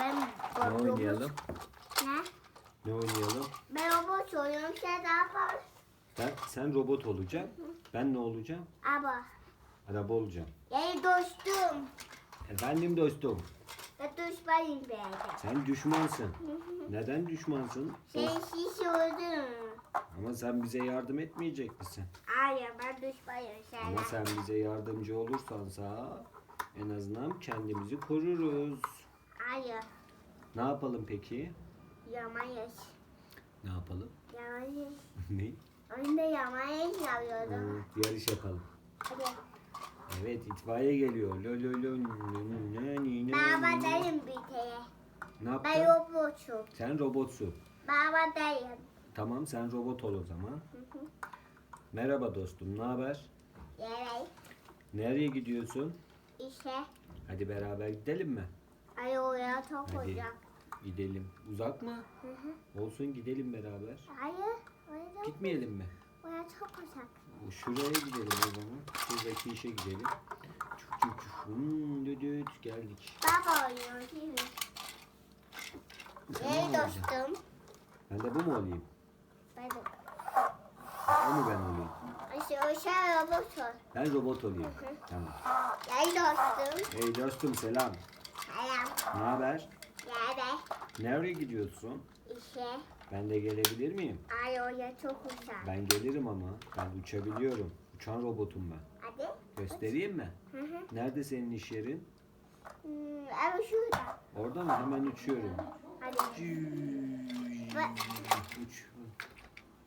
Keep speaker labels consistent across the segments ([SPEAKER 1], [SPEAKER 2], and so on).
[SPEAKER 1] Ben
[SPEAKER 2] Ne
[SPEAKER 1] robot-
[SPEAKER 2] oynayalım?
[SPEAKER 1] Ne?
[SPEAKER 2] Ne oynayalım?
[SPEAKER 1] Ben robot oynuyorum. Sen daha fazla.
[SPEAKER 2] Ben, sen robot olacaksın. Ben ne olacağım?
[SPEAKER 1] Ama.
[SPEAKER 2] Araba olacağım.
[SPEAKER 1] Ey dostum.
[SPEAKER 2] Efendim dostum.
[SPEAKER 1] Ben düşmanım böyle.
[SPEAKER 2] Sen düşmansın. Neden düşmansın?
[SPEAKER 1] Sen şiş oldun.
[SPEAKER 2] Ama sen bize yardım etmeyecek misin?
[SPEAKER 1] Hayır ben düşmanım
[SPEAKER 2] Ama
[SPEAKER 1] sana.
[SPEAKER 2] sen bize yardımcı olursan sağ en azından kendimizi koruruz.
[SPEAKER 1] Hayır.
[SPEAKER 2] Ne yapalım peki?
[SPEAKER 1] Yamayız.
[SPEAKER 2] Ne yapalım?
[SPEAKER 1] Yamayız.
[SPEAKER 2] ne?
[SPEAKER 1] Önde yamayız yapıyordum.
[SPEAKER 2] Ee, yarış yapalım.
[SPEAKER 1] Hadi.
[SPEAKER 2] Evet itfaiye geliyor. Lo lo lo. Ne, ne, ne,
[SPEAKER 1] Baba
[SPEAKER 2] ne.
[SPEAKER 1] bir kere.
[SPEAKER 2] Ne
[SPEAKER 1] Ben
[SPEAKER 2] yaptın?
[SPEAKER 1] robotum.
[SPEAKER 2] Sen robotsun.
[SPEAKER 1] Baba değilim.
[SPEAKER 2] Tamam sen robot ol o zaman. Merhaba dostum, ne haber?
[SPEAKER 1] Evet.
[SPEAKER 2] Nereye gidiyorsun?
[SPEAKER 1] İşte.
[SPEAKER 2] Hadi beraber gidelim mi?
[SPEAKER 1] Ay oraya çok
[SPEAKER 2] Hadi.
[SPEAKER 1] uzak.
[SPEAKER 2] Gidelim. Uzak mı?
[SPEAKER 1] Hı hı.
[SPEAKER 2] Olsun gidelim beraber.
[SPEAKER 1] Hayır. Oraya çok,
[SPEAKER 2] Gitmeyelim mi?
[SPEAKER 1] oraya çok uzak.
[SPEAKER 2] Şuraya gidelim o zaman. Şuradaki işe gidelim. Çuf çuf çuf. Hmm, düdüt geldik.
[SPEAKER 1] Baba oynuyor değil mi?
[SPEAKER 2] Sen
[SPEAKER 1] Ey
[SPEAKER 2] mi olacaksın?
[SPEAKER 1] dostum.
[SPEAKER 2] Ben de bu mu olayım?
[SPEAKER 1] Ben de.
[SPEAKER 2] O mu ben olayım?
[SPEAKER 1] İşte o şey robot ol.
[SPEAKER 2] Ben robot olayım. Tamam.
[SPEAKER 1] Ey dostum.
[SPEAKER 2] Hey dostum selam.
[SPEAKER 1] Selam.
[SPEAKER 2] Ne haber?
[SPEAKER 1] Nerede?
[SPEAKER 2] Nereye gidiyorsun?
[SPEAKER 1] İşte.
[SPEAKER 2] Ben de gelebilir miyim?
[SPEAKER 1] Ay oraya çok uzak.
[SPEAKER 2] Ben gelirim ama. Ben uçabiliyorum. Uçan robotum ben.
[SPEAKER 1] Hadi.
[SPEAKER 2] Göstereyim mi?
[SPEAKER 1] Hı hı.
[SPEAKER 2] Nerede senin iş yerin?
[SPEAKER 1] Hmm, evet şurada.
[SPEAKER 2] Orada mı? Hemen uçuyorum.
[SPEAKER 1] Hadi.
[SPEAKER 2] Uç.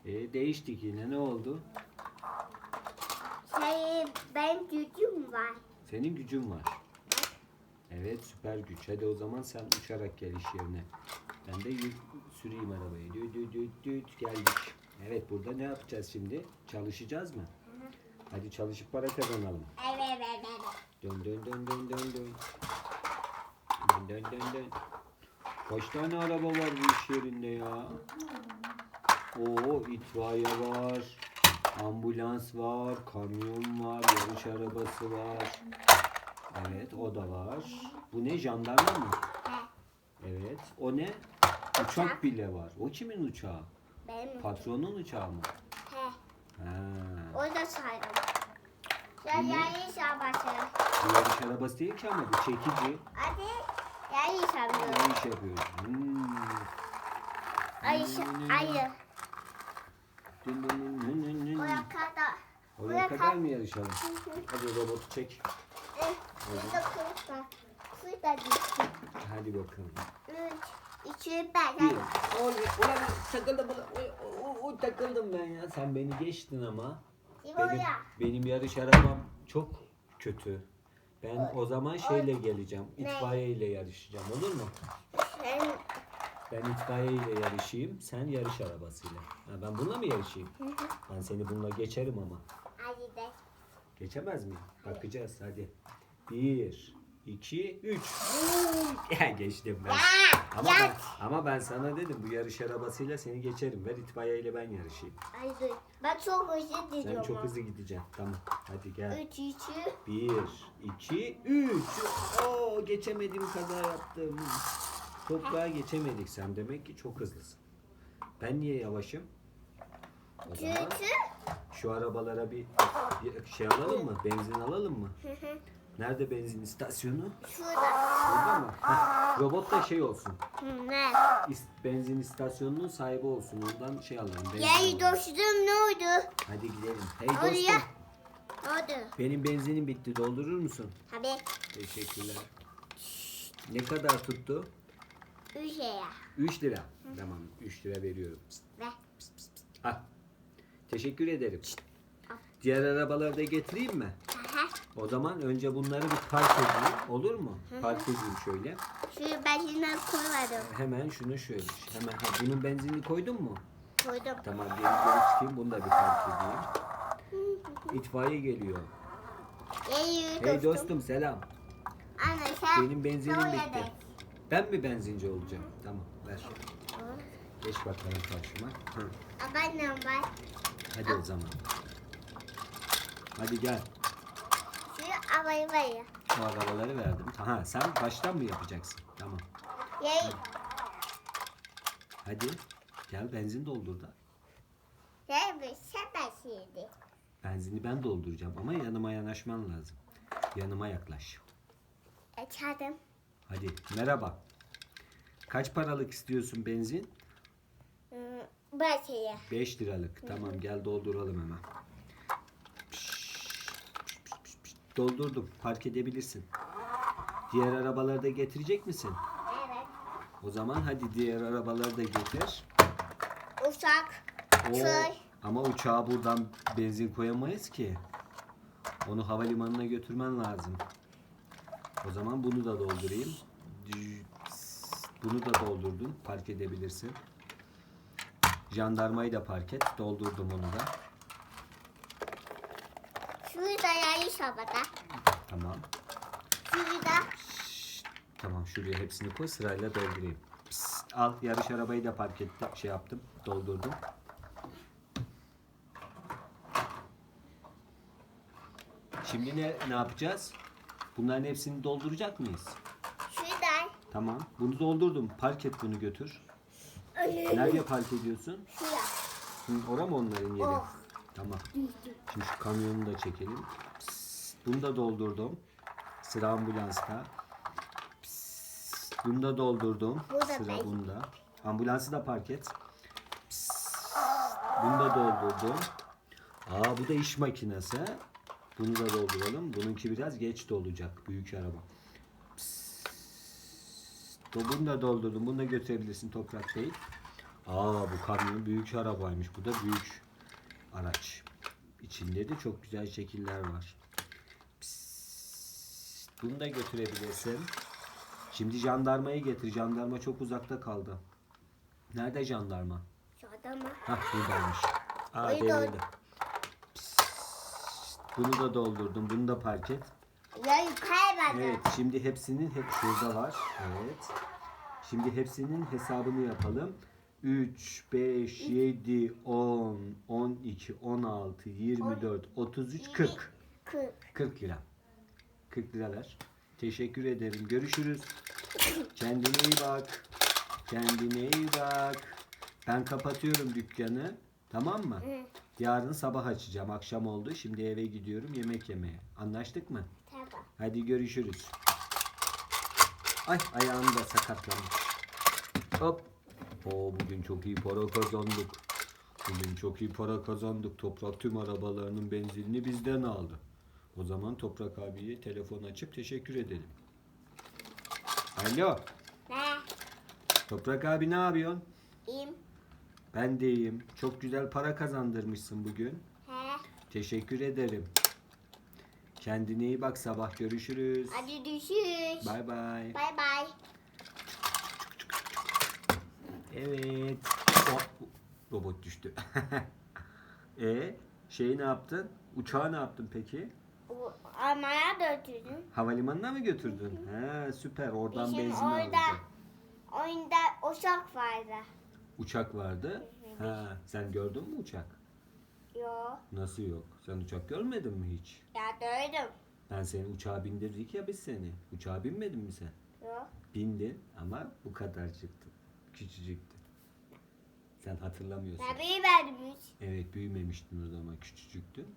[SPEAKER 2] E, değiştik yine. Ne oldu?
[SPEAKER 1] Şey ben gücüm var.
[SPEAKER 2] Senin gücün var. Evet süper güç. Hadi o zaman sen uçarak gel iş yerine. Ben de yürü- süreyim arabayı. Düt düt düt düt geldik. Evet burada ne yapacağız şimdi? Çalışacağız mı? Hadi çalışıp para kazanalım.
[SPEAKER 1] Evet evet evet.
[SPEAKER 2] Dön dön dön dön dön dön. Dön dön dön dön. Kaç tane araba var bu iş yerinde ya? Oo itfaiye var. Ambulans var, kamyon var, yarış arabası var. Evet, o da var. Bu ne? Jandarma mı? Evet. O ne? Uçak bile var. O kimin uçağı?
[SPEAKER 1] Benim.
[SPEAKER 2] Patronun uçağı mı?
[SPEAKER 1] He.
[SPEAKER 2] Ha.
[SPEAKER 1] O da saydım. Sen
[SPEAKER 2] Bu ne?
[SPEAKER 1] yanlış yapıyorsun.
[SPEAKER 2] Bu yarış arabası değil ki ama bu çekici.
[SPEAKER 1] Hadi. Yanlış
[SPEAKER 2] Ne
[SPEAKER 1] yapıyorsun.
[SPEAKER 2] iş yapıyor? Hmm.
[SPEAKER 1] Hayır. Hayır.
[SPEAKER 2] Dın dın dın dın dın dın.
[SPEAKER 1] Oraya kadar.
[SPEAKER 2] Oraya kadar mı yarışalım? Hadi robotu çek.
[SPEAKER 1] Burada var. Da.
[SPEAKER 2] Hadi bakalım.
[SPEAKER 1] Üç, iki, beş.
[SPEAKER 2] Bir. Oy, ulan takıldım. Oy, oy, oy, takıldım ben ya. Sen beni geçtin ama. Benim, benim yarış arabam çok kötü. Ben o zaman şeyle geleceğim. İtfaiye ile yarışacağım. Olur mu?
[SPEAKER 1] Sen
[SPEAKER 2] Ben itfaiye ile yarışayım. Sen yarış arabasıyla. Ha, ben bununla mı yarışayım? Ben seni bununla geçerim ama.
[SPEAKER 1] hadi de.
[SPEAKER 2] Geçemez miyim? Bakacağız hadi. Bir, iki, üç. Ya geçtim ben. Ama ben, ama ben sana dedim bu yarış arabasıyla seni geçerim. Ver itfaiye ile ben yarışayım.
[SPEAKER 1] Hadi. Ben çok hızlı
[SPEAKER 2] Sen
[SPEAKER 1] gidiyorum.
[SPEAKER 2] çok hızlı gideceksin. Tamam. Hadi gel.
[SPEAKER 1] Üç, iki.
[SPEAKER 2] Bir, iki, üç. Oo geçemedim kaza yaptım. Toprağa geçemedik. Sen demek ki çok hızlısın. Ben niye yavaşım? O zaman
[SPEAKER 1] Çünkü.
[SPEAKER 2] şu arabalara bir, bir şey alalım mı? Benzin alalım mı? Nerede benzin istasyonu?
[SPEAKER 1] Şurada.
[SPEAKER 2] Orada mı? Heh, robot da şey olsun.
[SPEAKER 1] Hı, Ne?
[SPEAKER 2] İst- benzin istasyonunun sahibi olsun. Ondan şey alalım. benzin
[SPEAKER 1] Yay dostum ne oldu?
[SPEAKER 2] Hadi gidelim. Hey
[SPEAKER 1] Oraya.
[SPEAKER 2] dostum.
[SPEAKER 1] Ne oldu?
[SPEAKER 2] Benim benzinim bitti. Doldurur musun?
[SPEAKER 1] Abi.
[SPEAKER 2] Teşekkürler. Ne kadar tuttu?
[SPEAKER 1] Üç lira.
[SPEAKER 2] 3 lira. Tamam 3 lira veriyorum.
[SPEAKER 1] Ve.
[SPEAKER 2] Al. Teşekkür ederim. Diğer arabaları da getireyim mi? O zaman önce bunları bir park edeyim. Olur mu? Park edeyim şöyle.
[SPEAKER 1] Şu benzinler koymadım.
[SPEAKER 2] Hemen şunu şöyle. Hemen ha, bunun benzinini koydun mu?
[SPEAKER 1] Koydum.
[SPEAKER 2] Tamam geri geri çıkayım. Bunu da bir park edeyim. İtfaiye geliyor.
[SPEAKER 1] Yay
[SPEAKER 2] Hey dostum selam.
[SPEAKER 1] Anne sen.
[SPEAKER 2] Benim benzinim bitti. Ben mi benzinci olacağım? Tamam ver.
[SPEAKER 1] de.
[SPEAKER 2] Geç bakalım karşıma. Hı.
[SPEAKER 1] Annem var.
[SPEAKER 2] Hadi o zaman. Hadi gel.
[SPEAKER 1] Ya.
[SPEAKER 2] O arabaları verdim. Ha sen baştan mı yapacaksın? Tamam.
[SPEAKER 1] Yay.
[SPEAKER 2] Hadi. Gel benzin doldur da.
[SPEAKER 1] Yay bir sepetiydi.
[SPEAKER 2] Benzini ben dolduracağım ama yanıma yanaşman lazım. Yanıma yaklaş.
[SPEAKER 1] Açalım.
[SPEAKER 2] Hadi merhaba. Kaç paralık istiyorsun benzin?
[SPEAKER 1] Hmm, Başlayalım.
[SPEAKER 2] 5 liralık. Tamam gel dolduralım hemen. Doldurdum. Park edebilirsin. Diğer arabaları da getirecek misin?
[SPEAKER 1] Evet.
[SPEAKER 2] O zaman hadi diğer arabaları da getir.
[SPEAKER 1] Uçak.
[SPEAKER 2] Oo, ama uçağa buradan benzin koyamayız ki. Onu havalimanına götürmen lazım. O zaman bunu da doldurayım. Bunu da doldurdun. Park edebilirsin. Jandarmayı da park et. Doldurdum onu da.
[SPEAKER 1] Havada.
[SPEAKER 2] Tamam.
[SPEAKER 1] Şurada.
[SPEAKER 2] Şşt, Tamam şuraya hepsini koy sırayla doldurayım. Psst, al yarış arabayı da park et. Şey yaptım. Doldurdum. Şimdi ne ne yapacağız? Bunların hepsini dolduracak mıyız?
[SPEAKER 1] Şurada.
[SPEAKER 2] Tamam. Bunu doldurdum. Park et bunu götür. Nereye park ediyorsun?
[SPEAKER 1] Şurada.
[SPEAKER 2] Hı, ora mı onların yeri?
[SPEAKER 1] Oh.
[SPEAKER 2] Tamam. Şimdi şu kamyonu da çekelim. Bunu da doldurdum. Sıra ambulansta. Psst, bunu da doldurdum.
[SPEAKER 1] Bu da
[SPEAKER 2] Sıra
[SPEAKER 1] ben.
[SPEAKER 2] bunda. Ambulansı da park et. Psst, bunu da doldurdum. Aa bu da iş makinesi. Bunu da dolduralım. Bununki biraz geç dolacak. Büyük araba. Psst, bunu da doldurdum. Bunu da götürebilirsin Toprak Bey. Aa bu kamyon büyük arabaymış. Bu da büyük araç. İçinde de çok güzel şekiller var. Bunu da götürebilirsin. Şimdi jandarmayı getir. Jandarma çok uzakta kaldı. Nerede jandarma?
[SPEAKER 1] Mı?
[SPEAKER 2] Hah buradaymış. Aa
[SPEAKER 1] Buyurun.
[SPEAKER 2] devrildi. Psst, Bunu da doldurdum. Bunu da park et.
[SPEAKER 1] Yayı kayboldu.
[SPEAKER 2] Evet, şimdi hepsinin hep şurada var. Evet. Şimdi hepsinin hesabını yapalım. 3, 5, 7, 10, 12, 16, 24, 33, 40.
[SPEAKER 1] Kırk.
[SPEAKER 2] 40 lira. 40 lira ver. Teşekkür ederim. Görüşürüz. Kendine iyi bak. Kendine iyi bak. Ben kapatıyorum dükkanı. Tamam mı?
[SPEAKER 1] Hı.
[SPEAKER 2] Yarın sabah açacağım. Akşam oldu. Şimdi eve gidiyorum yemek yemeye. Anlaştık mı?
[SPEAKER 1] Tamam.
[SPEAKER 2] Hadi görüşürüz. Ay ayağım da sakatlanmış. Hop. Oo bugün çok iyi para kazandık. Bugün çok iyi para kazandık. Toprak tüm arabalarının benzinini bizden aldı. O zaman Toprak abiye telefon açıp teşekkür edelim. Alo.
[SPEAKER 1] Ne?
[SPEAKER 2] Toprak abi ne yapıyorsun?
[SPEAKER 1] İyiyim.
[SPEAKER 2] Ben de iyiyim. Çok güzel para kazandırmışsın bugün.
[SPEAKER 1] He.
[SPEAKER 2] Teşekkür ederim. Kendine iyi bak sabah görüşürüz.
[SPEAKER 1] Hadi görüşürüz.
[SPEAKER 2] Bay bay.
[SPEAKER 1] Bye bye.
[SPEAKER 2] Evet. Oh, robot düştü. e şeyi ne yaptın? Uçağı ne yaptın peki?
[SPEAKER 1] Almanya götürdüm.
[SPEAKER 2] Havalimanına mı götürdün? He süper. Oradan
[SPEAKER 1] Bizim
[SPEAKER 2] benzin
[SPEAKER 1] orada
[SPEAKER 2] alacağım.
[SPEAKER 1] oyunda uçak vardı.
[SPEAKER 2] Uçak vardı. Ha, sen gördün mü uçak?
[SPEAKER 1] Yo.
[SPEAKER 2] Nasıl yok? Sen uçak görmedin mi hiç?
[SPEAKER 1] Ya gördüm.
[SPEAKER 2] Ben seni uçağa bindirdik ya biz seni. Uçağa binmedin mi sen?
[SPEAKER 1] Yo.
[SPEAKER 2] Bindin ama bu kadar çıktı. Küçücüktü. Sen hatırlamıyorsun.
[SPEAKER 1] Tabii vermiş.
[SPEAKER 2] Evet büyümemiştin o zaman küçücüktün.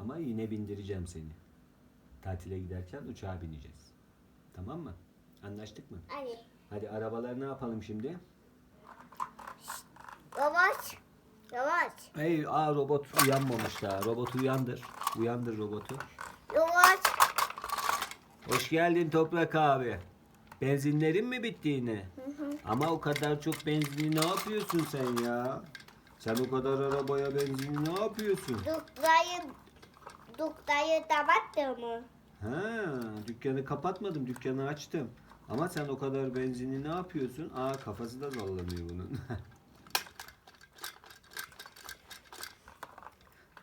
[SPEAKER 2] Ama yine bindireceğim seni. Tatile giderken uçağa bineceğiz. Tamam mı? Anlaştık mı?
[SPEAKER 1] Hadi.
[SPEAKER 2] Hadi arabalar ne yapalım şimdi?
[SPEAKER 1] Yavaş. Yavaş.
[SPEAKER 2] Hey, aa robot uyanmamış daha. Robot uyandır. Uyandır robotu.
[SPEAKER 1] Yavaş.
[SPEAKER 2] Hoş geldin Toprak abi. Benzinlerin mi bitti yine? Ama o kadar çok benzini ne yapıyorsun sen ya? Sen o kadar arabaya benzini ne yapıyorsun?
[SPEAKER 1] Duktayı Duktayı kapattı mı?
[SPEAKER 2] Ha, dükkanı kapatmadım, dükkanı açtım. Ama sen o kadar benzini ne yapıyorsun? Aa kafası da sallanıyor bunun.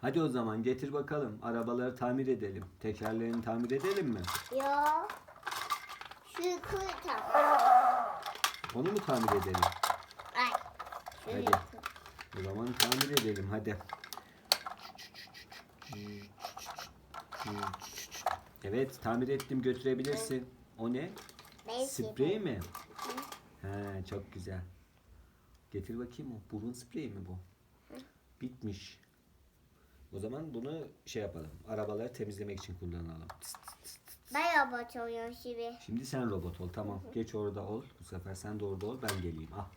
[SPEAKER 2] Hadi o zaman getir bakalım. Arabaları tamir edelim. Tekerlerini tamir edelim mi?
[SPEAKER 1] Yo. Şu kırtam.
[SPEAKER 2] Onu mu tamir edelim?
[SPEAKER 1] Ay. Şöyle
[SPEAKER 2] Hadi. O zaman tamir edelim hadi. Evet tamir ettim götürebilirsin. O ne?
[SPEAKER 1] Belki.
[SPEAKER 2] Sprey mi? He çok güzel. Getir bakayım o. Burun spreyi mi bu? Bitmiş. O zaman bunu şey yapalım. Arabaları temizlemek için kullanalım.
[SPEAKER 1] Ben robot oluyorum şimdi.
[SPEAKER 2] Şimdi sen robot ol. Tamam. Geç orada ol. Bu sefer sen de orada ol. Ben geleyim. Ah.